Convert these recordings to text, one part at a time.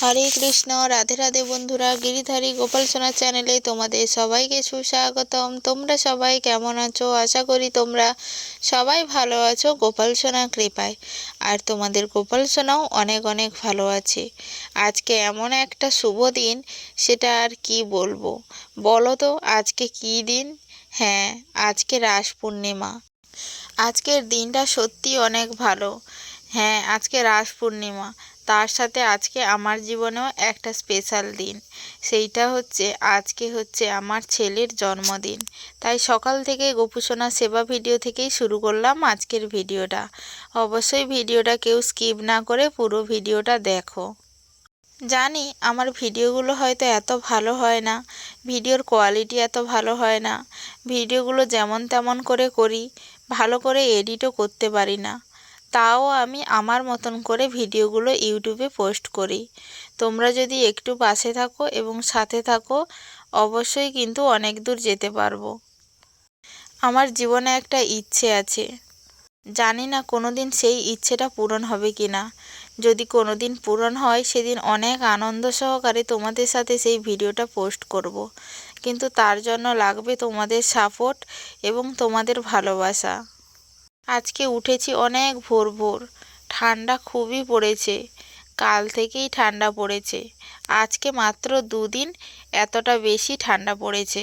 হরে কৃষ্ণ, রাধে রাধে বন্ধুরা, গিরিধারী গোপাল সোনা চ্যানেলে তোমাদের সবাইকে সুস্বাগতম। তোমরা সবাই কেমন আছো? আশা করি তোমরা সবাই ভালো আছো গোপাল সোনা কৃপায়। আর তোমাদের গোপাল সোনাও অনেক অনেক ভালো আছে। আজকে এমন একটা শুভ দিন, সেটা আর কি বলব? বলো তো, আজকে কি দিন? হ্যাঁ আজকে রাস পূর্ণিমা। আজকের দিনটা সত্যি অনেক ভালো। হ্যাঁ আজকে রাস পূর্ণিমা। তার সাথে আজকে আমার জীবনেও একটা স্পেশাল দিন। সেইটা হচ্ছে, আজকে হচ্ছে আমার ছেলের জন্মদিন। তাই সকাল থেকে গোপুসোনা সেবা ভিডিও থেকেই শুরু করলাম আজকের ভিডিওটা অবশ্যই ভিডিওটা কেউ স্কিপ না করে পুরো ভিডিওটা দেখো। জানি, আমার ভিডিওগুলো হয়তো এত ভালো হয় না ভিডিওর কোয়ালিটি এত ভালো হয় না ভিডিওগুলো যেমন তেমন করে করি, ভালো করে এডিটও করতে পারি না। তাও আমি আমার মতন করে ভিডিওগুলো ইউটিউবে পোস্ট করি। তোমরা যদি একটু পাশে থাকো এবং সাথে থাকো, অবশ্যই কিন্তু অনেক দূর যেতে পারব। আমার জীবনে একটা ইচ্ছে আছে। জানি না কোনো দিন সেই ইচ্ছেটা পূরণ হবে কি না যদি কোনো দিন পূরণ হয়, সেদিন অনেক আনন্দ সহকারে তোমাদের সাথে সেই ভিডিওটা পোস্ট করব। কিন্তু তার জন্য লাগবে তোমাদের সাপোর্ট এবং তোমাদের ভালোবাসা। আজকে উঠেছি অনেক ভোর ভোর। ঠান্ডা খুবই পড়েছে। কাল থেকেই ঠান্ডা পড়েছে। আজকে মাত্র দুদিন এতটা বেশি ঠান্ডা পড়েছে।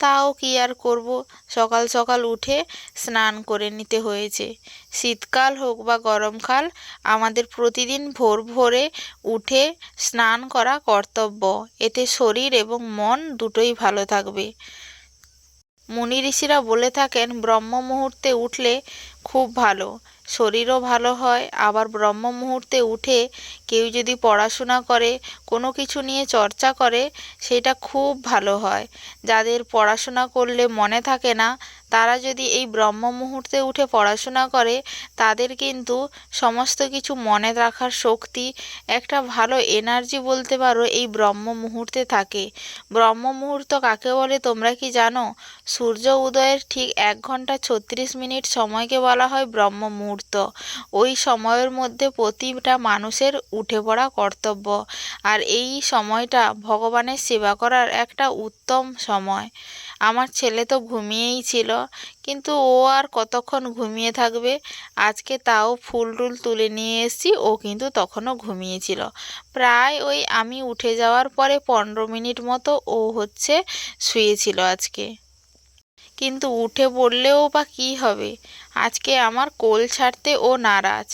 তাও কি আর করব? সকাল সকাল উঠে স্নান করে নিতে হয়েছে। শীতকাল হোক বা গরমকাল, আমাদের প্রতিদিন ভোর ভোরে উঠে স্নান করা কর্তব্য। এতে শরীর এবং মন দুটোই ভালো থাকবে। মুনি ঋষিরা বলে থাকেন ব্রহ্ম মুহূর্তে উঠলে খুব ভালো, শরীরও ভালো হয়, আবার ব্রহ্ম মুহূর্তে উঠে কেউ যদি পড়াশোনা করে, কোনো কিছু নিয়ে চর্চা করে, সেটা খুব ভালো হয়। যাদের পড়াশোনা করলে মনে থাকে না, তারা যদি এই ব্রহ্ম মুহূর্তে উঠে পড়াশোনা করে, তাদের কিন্তু সমস্ত কিছু মনে রাখার শক্তি, একটা ভালো এনার্জি বলতে পারো, এই ব্রহ্ম মুহূর্তে থাকে। ব্রহ্ম মুহূর্ত কাকে বলে তোমরা কি জানো? সূর্য উদয়ের ঠিক এক ঘণ্টা ছত্রিশ মিনিট সময়কে বলা হয় ব্রহ্ম মুহূর্ত। ওই সময়ের মধ্যে প্রতিটা মানুষের উঠে পড়া কর্তব্য। আর এই সময়টা ভগবানের সেবা করার একটা উত্তম সময়। আমার ছেলে তো ঘুমিয়েই ছিল, কিন্তু ও আর কতক্ষণ ঘুমিয়ে থাকবে? আজকে তাও ফুল টুল তুলে নিয়ে এসেছি, ও কিন্তু তখনও ঘুমিয়েছিল। প্রায় ওই আমি উঠে যাওয়ার পরে পনেরো মিনিট মতো ও হচ্ছে শুয়েছিল আজকে। কিন্তু উঠে পড়লেও বা কী হবে? আজকে আমার কোল ছাড়তে ও নারাজ।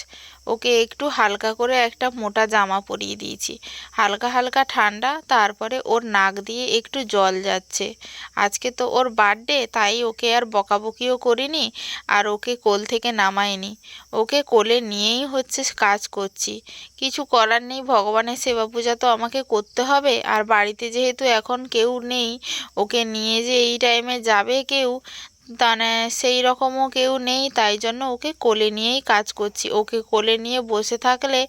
ওকে একটু হালকা করে একটা মোটা জামা পরিয়ে দিয়েছি। হালকা হালকা ঠান্ডা, তারপরে ওর নাক দিয়ে একটু জল যাচ্ছে। আজকে তো ওর বার্থডে, তাই ওকে আর বকাবকিও করিনি আর ওকে কোল থেকে নামাইনি। ওকে কোলে নিয়েই হচ্ছে কাজ করছি। কিছু করার নেই, ভগবানের সেবা পূজা তো আমাকে করতে হবে। আর বাড়িতে যেহেতু এখন কেউ নেই, ওকে নিয়ে যে এই টাইমে যাবে কেউ মানে সেই রকমও কেউ নেই, তাই জন্য ওকে কোলে নিয়েই কাজ করছি। ওকে কোলে নিয়ে বসে থাকলে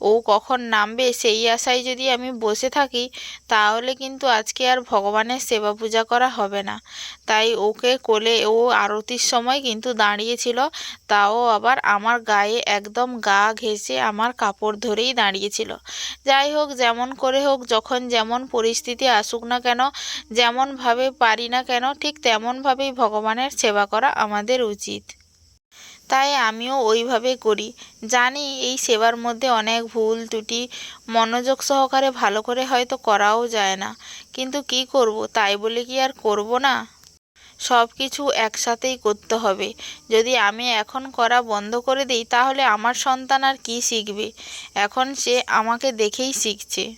ও কখন নামবে সেই আশায় যদি আমি বসে থাকি, তাহলে কিন্তু আজকে আর ভগবানের সেবা পূজা করা হবে না। তাই ওকে কোলে ও আরতির সময় কিন্তু দাঁড়িয়েছিল, তাও আবার আমার গায়ে একদম গা ঘেঁষে আমার কাপড় ধরেই দাঁড়িয়েছিল। যাই হোক, যেমন করে হোক, যখন যেমন পরিস্থিতি আসুক না কেন, যেমনভাবে পারি না কেন, ঠিক তেমনভাবেই ভগবানের সেবা করা আমাদের উচিত। তাই আমিও ওইভাবে করি। জানি এই সেবার মধ্যে অনেক ভুল, ত্রুটি মনোযোগ সহকারে ভালো করে হয়তো করাও যায় না। কিন্তু কি করব, তাই বলে কি আর করব না? সব কিছু একসাথেই করতে হবে। যদি আমি এখন করা বন্ধ করে দিই, তাহলে আমার সন্তান আর কী শিখবে? এখন সে আমাকে দেখেই শিখছে।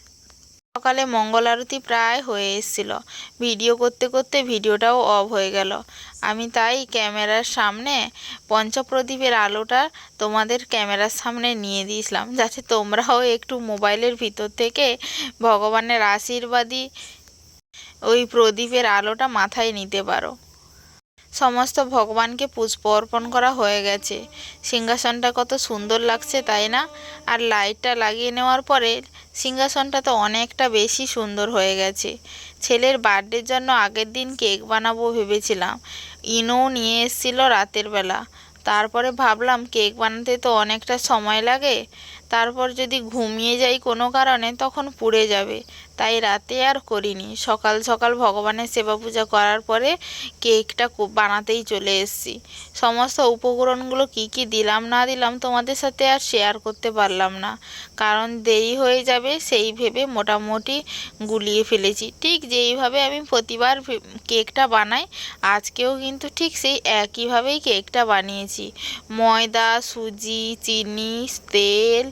সকালে মঙ্গল আরতি প্রায় হয়ে এসেছিল। ভিডিও করতে করতে ভিডিওটাও অফ হয়ে গেল। আমি তাই ক্যামেরার সামনে পঞ্চপ্রদীপের আলোটা তোমাদের ক্যামেরার সামনে নিয়ে দিয়েছিলাম, যাতে তোমরাও একটু মোবাইলের ভিতর থেকে ভগবানের আশীর্বাদী ওই প্রদীপের আলোটা মাথায় নিতে পারো। সমস্ত ভগবানকে পুষ্প অর্পণ করা হয়ে গেছে। সিংহাসনটা কত সুন্দর লাগছে, তাই না? আর লাইটটা লাগিয়ে নেওয়ার পরে সিংহাসনটা তো অনেকটা বেশি সুন্দর হয়ে গেছে। ছেলের বার্থডের জন্য আগের দিন কেক বানাবো ভেবেছিলাম। ইনো নিয়ে এসেছিল রাতের বেলা। তারপরে ভাবলাম কেক বানাতে তো অনেকটা সময় লাগে। তারপর যদি ঘুমিয়ে যাই কোনো কারণে তখন পুড়ে যাবে। তাই রাতে আর করিনি। সকাল সকাল ভগবানের সেবা পূজা করার পরে কেকটা বানাতেই চলে এসেছি। সমস্ত উপকরণগুলো কি কি দিলাম না দিলাম তোমাদের সাথে আর শেয়ার করতে পারলাম না। কারণ দেরি হয়ে যাবে, সেই ভেবে মোটামুটি গুলিয়ে ফেলেছি। ঠিক যেইভাবে আমি প্রতিবার কেকটা বানাই, আজকেও কিন্তু ঠিক সেই একইভাবেই কেকটা বানিয়েছি। ময়দা, সুজি, চিনি, তেল,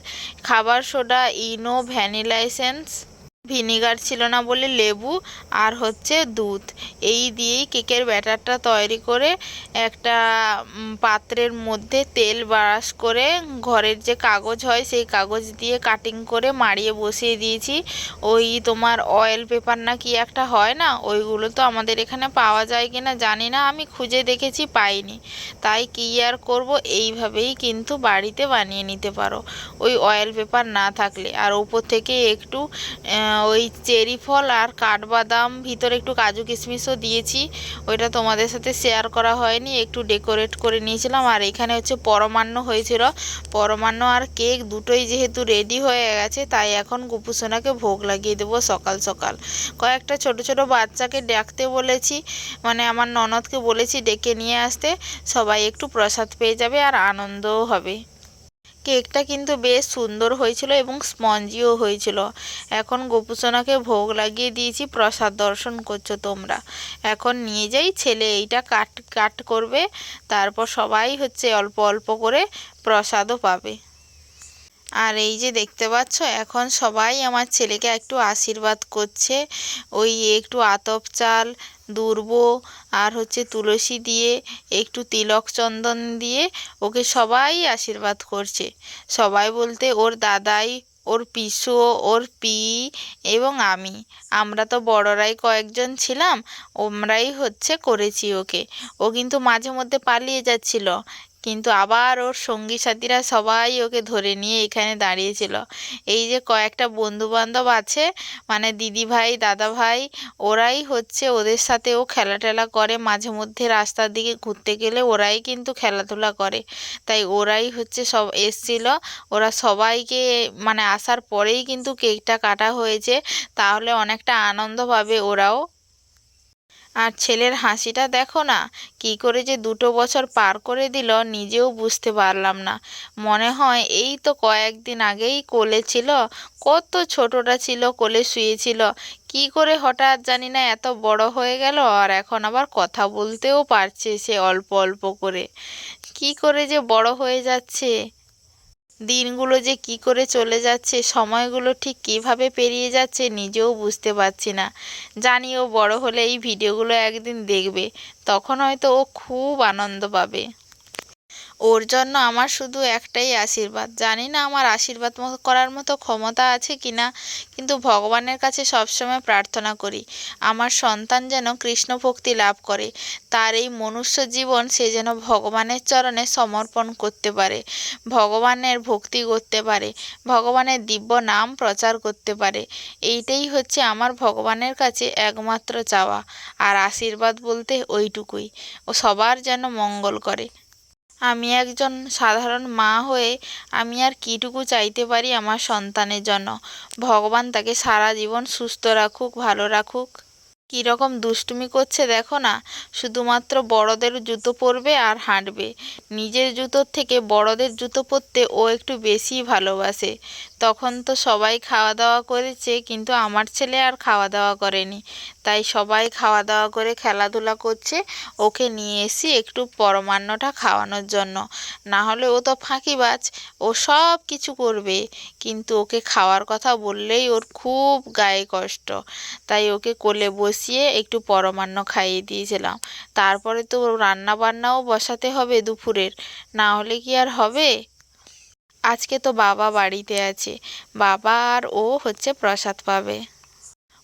খাবার soda, Eno, vanilla essence vinegar ছিল না বলে লেবু আর হচ্ছে দুধ। এই দিয়েই কেকের ব্যাটারটা তৈরি করে একটা পাত্রের মধ্যে তেল ব্রাশ করে ঘরের যে কাগজ হয় সেই কাগজ দিয়ে কাটিং করে মাড়িয়ে বসিয়ে দিয়েছি। ওই তোমার অয়েল পেপার না কি একটা হয় না? ওইগুলো তো আমাদের এখানে পাওয়া যায় কি না জানি না। আমি খুঁজে দেখেছি, পাইনি। তাই কী আর করব? এইভাবেই কিন্তু বাড়িতে বানিয়ে নিতে পারো। ওই অয়েল পেপার না থাকলে। আর ওপর থেকে একটু ওই চেরি ফল আর কাঠবাদাম, ভিতরে একটু কাজু কিশমিশও দিয়েছি। ওইটা তোমাদের সাথে শেয়ার করা হয়নি, একটু ডেকোরেট করে নিয়েছিলাম। আর এখানে হচ্ছে পরমান্ন হয়েছিল। পরমান্ন আর কেক দুটোই যেহেতু রেডি হয়ে গেছে, তাই এখন গুপুসোনাকে ভোগ লাগিয়ে দেবো সকাল সকাল। কয়েকটা ছোট ছোট বাচ্চাকে ডাকতে বলেছি মানে আমার ননদকে বলেছি ডেকে নিয়ে আসতে। সবাই একটু প্রসাদ পেয়ে যাবে আর আনন্দও হবে। কেকটা কিন্তু বেশ সুন্দর হয়েছিল এবং স্পঞ্জিও হয়েছিল। এখন গোপুসোনাকে ভোগ লাগিয়ে দিয়েছি, প্রসাদ দর্শন করছ তোমরা। এখন নিয়ে যাই, ছেলে এইটা কাট কাট করবে, তারপর সবাই হচ্ছে অল্প অল্প করে প্রসাদও পাবে। আর এই যে দেখতে পাচ্ছ, এখন সবাই আমার ছেলেকে একটু আশীর্বাদ করছে। ওই একটু আতপ চাল, দুর্ব আর হচ্ছে তুলসী দিয়ে, একটু তিলক চন্দন দিয়ে ওকে সবাই আশীর্বাদ করছে। সবাই বলতে ওর দাদাই, ওর পিসো, ওর পি এবং আমি। আমরা তো বড়রাই কয়েকজন ছিলাম, ওমরাই হচ্ছে করেছি ওকে। ও কিন্তু মাঝে মধ্যে পালিয়ে যাচ্ছিল। কিন্তু আবার ওর সঙ্গী সাথীরা সবাই ওকে ধরে নিয়ে এখানে দাঁড়িয়েছিল। এই যে কয়েকটা বন্ধু বান্ধব আছে মানে দিদি ভাই, দাদা ভাই, ওরাই হচ্ছে ওদের সাথে ও খেলা টেলা করে। মাঝে মধ্যে রাস্তার দিকে ঘুরতে গেলে ওরাই কিন্তু খেলাধুলা করে। তাই ওরাই হচ্ছে সব এসছিল। ওরা সবাইকে মানে আসার পরেই কিন্তু কেকটা কাটা হয়েছে। তাহলে অনেকটা আনন্দ পাবে ওরাও। আর ছেলের হাসিটা দেখো না, কী করে যে দুটো বছর পার করে দিল নিজেও বুঝতে পারলাম না। মনে হয় এই তো কয়েকদিন আগেই কোলে ছিল, কত ছোটটা ছিল, কোলে শুয়েছিল, কী করে হঠাৎ জানি না এত বড় হয়ে গেল আর এখন আবার কথা বলতেও পারছে সে অল্প অল্প করে। কী করে যে বড় হয়ে যাচ্ছে? দিনগুলো যে কি করে চলে যাচ্ছে, সময়গুলো ঠিক কীভাবে পেরিয়ে যাচ্ছে নিজেও বুঝতে পারছি না। জানি ও বড় হলে এই ভিডিওগুলো একদিন দেখবে, তখন হয়তো ও খুব আনন্দ পাবে। ওর জন্য আমার শুধু একটাই আশীর্বাদ। জানি না আমার আশীর্বাদ করার মতো ক্ষমতা আছে কি না, কিন্তু ভগবানের কাছে সবসময় প্রার্থনা করি, আমার সন্তান যেন কৃষ্ণ ভক্তি লাভ করে, তার এই মনুষ্য জীবন সে যেন ভগবানের চরণে সমর্পণ করতে পারে, ভগবানের ভক্তি করতে পারে, ভগবানের দিব্য নাম প্রচার করতে পারে, এইটাই হচ্ছে আমার ভগবানের কাছে একমাত্র চাওয়া, আর আশীর্বাদ বলতে ওইটুকুই, ও সবার যেন মঙ্গল করে। আমি একজন সাধারণ মা হয়ে আমি আর কীটুকু চাইতে পারি আমার সন্তানের জন্য। ভগবান তাকে সারা জীবন সুস্থ রাখুক, ভালো রাখুক। কীরকম দুষ্টুমি করছে দেখো না, শুধুমাত্র বড়দের জুতো পরবে আর হাঁটবে। নিজের জুতোর থেকে বড়দের জুতো পরতে ও একটু বেশিই ভালোবাসে। তখন তো সবাই খাওয়া দাওয়া করেছে, কিন্তু আমার ছেলে আর খাওয়া দাওয়া করেনি। তাই সবাই খাওয়া দাওয়া করে খেলাধুলা করছে, ওকে নিয়ে এসি একটু পরমান্নটা খাওয়ানোর জন্য। না হলে ও তো ফাঁকিবাজ, ও সব কিছু করবে। কিন্তু ওকে খাওয়ার কথা বললেই ওর খুব গায়ে কষ্ট। তাই ওকে কোলে বসিয়ে একটু পরমান্ন খাইয়ে দিয়েছিলাম। তারপরে তো রান্না বান্নাও বসাতে হবে দুপুরের। না হলে কি আর হবে? আজকে তো বাবা বাড়িতে আছে। বাবা আর ও হচ্ছে প্রসাদ পাবে।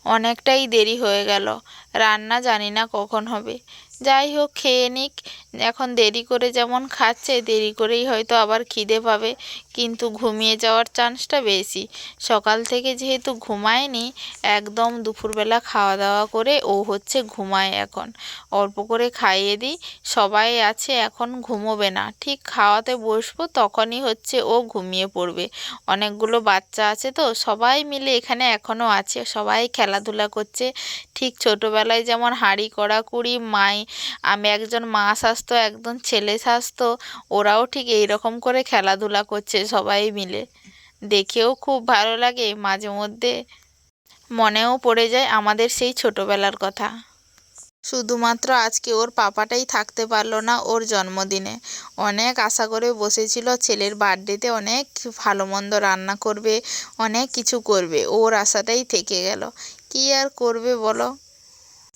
অনেকটাই দেরি হয়ে গেল। রান্না জানি না কখন হবে। যাই হোক, খেয়ে নিক। এখন দেরি করে যেমন খাচ্ছে, দেরি করেই হয়তো আবার খিদে পাবে। কিন্তু ঘুমিয়ে যাওয়ার চান্সটা বেশি। সকাল থেকে যেহেতু ঘুমায়নি, একদম দুপুরবেলা খাওয়া দাওয়া করে ও হচ্ছে ঘুমায় এখন। অল্প করে খাইয়ে দিই, সবাই আছে, এখন ঘুমোবে না। ঠিক খাওয়াতে বসবো, তখনই হচ্ছে ও ঘুমিয়ে পড়বে। অনেকগুলো বাচ্চা আছে তো, সবাই মিলে এখানে এখনও আছে, সবাই খেলাধুলা করছে। ঠিক ছোটোবেলায় যেমন হাঁড়ি কড়াকুড়ি, মাই আমি একজন মা সাজতো একজন ছেলে সাজতো ওরাও ঠিক এই রকম করে খেলাধুলা করছে সবাই মিলে। দেখেও খুব ভালো লাগে মাঝে মধ্যে। মনেও পড়ে যায় আমাদের সেই ছোটোবেলার কথা। শুধুমাত্র আজকে ওর পাপাটাই থাকতে পারল না ওর জন্মদিনে। অনেক আশা করে বসেছিল ছেলের বার্থডেতে অনেক ভালো মন্দ রান্না করবে, অনেক কিছু করবে। ওর আশাটাই থেকে গেল। কী আর করবে বলো?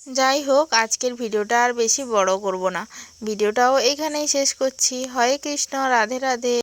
যাই হোক, আজকের ভিডিওটা আর বেশি বড় করব না। ভিডিওটাও এখানেই শেষ করছি। হরে কৃষ্ণ, রাধে রাধে।